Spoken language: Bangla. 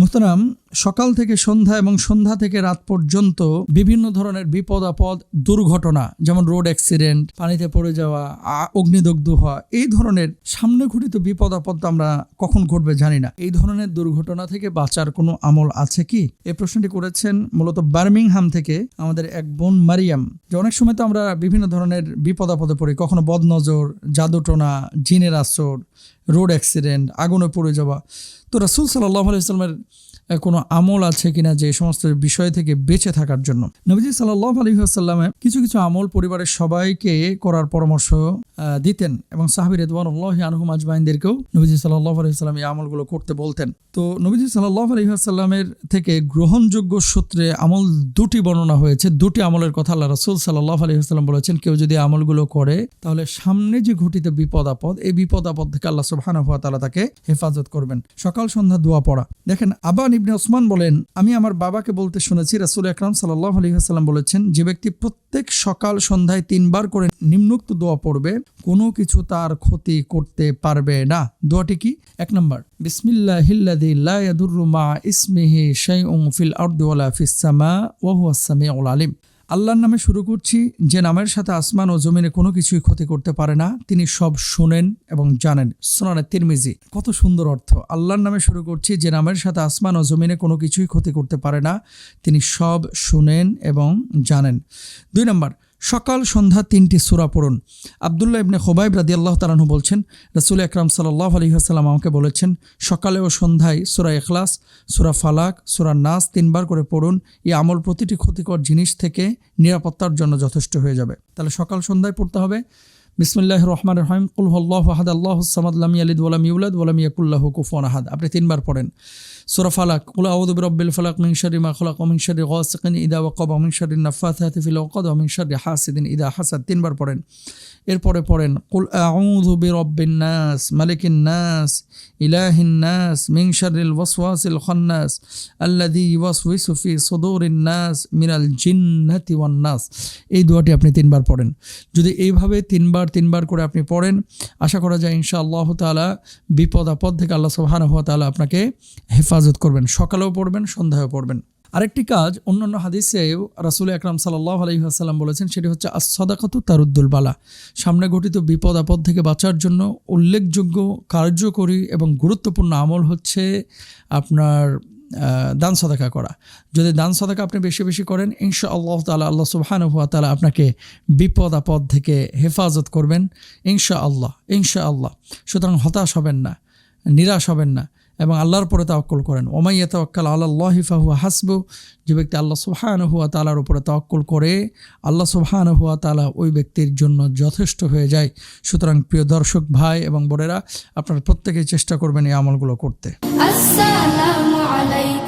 মুহতারাম সকাল থেকে সন্ধ্যা এবং সন্ধ্যা থেকে রাত পর্যন্ত বিভিন্ন ধরনের বিপদ, আপদ, দুর্ঘটনা, যেমন রোড অ্যাক্সিডেন্ট, পানিতে পড়ে যাওয়া অগ্নিদগ্ধ হওয়া, এই ধরনের সামনে ঘটিত বিপদ, আপদ আমরা কখন ঘটবে জানি না। এই ধরনের দুর্ঘটনা থেকে বাঁচার কোনো আমল আছে কি? এই প্রশ্নটি করেছেন মূলত বার্মিংহাম থেকে আমাদের এক বোন মারিয়াম, যে অনেক সময় তো আমরা বিভিন্ন ধরনের বিপদ, আপদে পড়ি, কখনো বদনজর জাদুটোনা জিনের আসর রোড অ্যাক্সিডেন্ট, আগুনে পড়ে যাওয়া। তো রাসুল সাল্লাহ আলাইস্লামের কোনো আমল আছে কিনা যে সমস্ত বিষয় থেকে বেঁচে থাকার জন্য। নবীজি সাল্লাহ আলহিহাসাল্লামে কিছু কিছু আমল পরিবারের সবাইকে করার পরামর্শ দিতেন এবং সাহাবি রেদওয়ানুল্লাহ আনহুম আজমাইনদেরকেও নবীজি সাল্লাহ আলহিহাল্লাম এই আমলগুলো করতে বলতেন। তো নবীজি সাল্লাহ আলহিহাসাল্লামের থেকে গ্রহণযোগ্য সূত্রে আমল দুটি বর্ণনা হয়েছে, দুটি আমলের কথা আল্লাহ রসুল সাল্লাহ আলহিহাস্লাম বলেছেন, কেউ যদি আমলগুলো করে, তাহলে সামনে যে ঘটিত বিপদ আপদ, এই বিপদ আপদ থেকে আল্লাহ সুবহানাহু ওয়া তাআলা তাকে হেফাজত করবেন। সকাল সন্ধ্যা দোয়া পড়া। দেখেন, আবান ইবনে ওসমান বলেন, আমি আমার বাবাকে বলতে শুনেছি, রাসুল আকরাম সাল্লাল্লাহু আলাইহি ওয়াসাল্লাম বলেছেন, যে ব্যক্তি প্রত্যেক সকাল সন্ধ্যায় তিনবার করে নিম্নোক্ত দোয়া পড়বে কোনো কিছু তার ক্ষতি করতে পারবে না। দোয়াটি কি? এক নম্বর, বিসমিল্লাহিল্লাযী লা ইয়াদুররু মা ইসমিহি শাইউন ফিল আরদি ওয়ালা ফিস সামা ওয়া হুয়াস সামিউল আলিম। আল্লাহর নামে শুরু করছি, যে নামের সাথে আসমান ও জমিনে কোনো কিছুই ক্ষতি করতে পারে না, তিনি সব শুনেন এবং জানেন। সোনানে তিরমিজি, কত সুন্দর অর্থ। আল্লাহর নামে শুরু করছি, যে নামের সাথে আসমান ও জমিনে কোনো কিছুই ক্ষতি করতে পারে না, তিনি সব শুনেন এবং জানেন। দুই নম্বর সকাল সন্ধ্যা তিনটি সুরা পড়ুন। আবদুল্লাহ ইবনে খোবাইব রাদি আল্লাহ তালাহু বলছেন, রসুল আকরাম সাল্লাহ আলী আসাল্লাম আমাকে বলেছেন, সকালে ও সন্ধ্যায় সুরা এখলাস সুরা ফালাক, সুরা নাস তিনবার করে পড়ুন। এই আমল প্রতিটি ক্ষতিকর জিনিস থেকে নিরাপত্তার জন্য যথেষ্ট হয়ে যাবে। তাহলে সকাল সন্ধ্যায় পড়তে হবে। বিসমিল্লাহ রহমান রহিম। কুল হল্লাহ আহাদ, আল্লাহ সামাদ, লাম ইয়ালিদ ওয়ালাম ইউলাদ ওয়ালাম ইয়াকুল্লাহ কুফুয়ান আহাদ। আপনি তিনবার পড়েন। সুরা ফালাক কুল আউযু বিরাব্বিল ফালাক মিন শাররি মা খালাক ওয়া মিন শাররি গাসিকিন ইদা ওয়াকাব ওয়া মিন শাররি নাফাসাতি ফিল উকদ ওয়া মিন শাররি হাসিদিন ইদা হাসাদ তিনবার পড়েন। এরপরে পড়েন, কুল আউযু বিরাব্বিন নাস, মালিকিন নাস, ইলাহিন নাস, মিন শাররিল ওয়াসওয়াসিল খান্নাস, আল্লাযী ইউওয়াসওয়িসু ফি সুদুরিন নাস, মিনাল জিন্নাতি ওয়ান নাস। এই দোয়াটি আপনি তিনবার পড়েন। যদি এইভাবে তিনবার তিনবার করে আপনি পড়েন, আশা করা যায় ইনশা আল্লাহ তাআলা বিপদ আপদ থেকে আল্লাহ সুবহানাহু ওয়া তাআলা আপনাকে হেফাজত করবেন। সকালেও পড়বেন, সন্ধ্যায়ও পড়বেন। আরেকটি কাজ অন্যান্য হাদিসেও রাসুল আকরাম সাল্লাহ আলহিহাসাল্লাম বলেছেন, সেটি হচ্ছে আসদাকাতু তারুদ্দুল বালা। সামনে ঘটিত বিপদ আপদ থেকে বাঁচার জন্য উল্লেখযোগ্য, কার্যকরী এবং গুরুত্বপূর্ণ আমল হচ্ছে আপনার দান সদাকা করা। যদি দান সদাকা আপনি বেশি বেশি করেন ইনশা আল্লাহ তালা আল্লাহ সুবহান হুয়া তালা আপনাকে বিপদ আপদ থেকে হেফাজত করবেন ইনশা আল্লাহ ইনশা আল্লাহ সুতরাং হতাশ হবেন না, নিরাশ হবেন না। এবং আল্লাহর পরে তাওয়াক্কুল করেন। ওমাইয়া তাওয়াক্কাল আল্লাহ হিফাহুয়া হাসবু, যে ব্যক্তি আল্লাহ সুহান হুয়া তালার উপরে তাওয়াক্কুল করে, আল্লাহ সুহান হুয়া তালা ওই ব্যক্তির জন্য যথেষ্ট হয়ে যায়। সুতরাং প্রিয় দর্শক ভাই এবং বোনেরা, আপনারা প্রত্যেকেই চেষ্টা করবেন এই আমলগুলো করতে। আসসালামু আলাইকুম।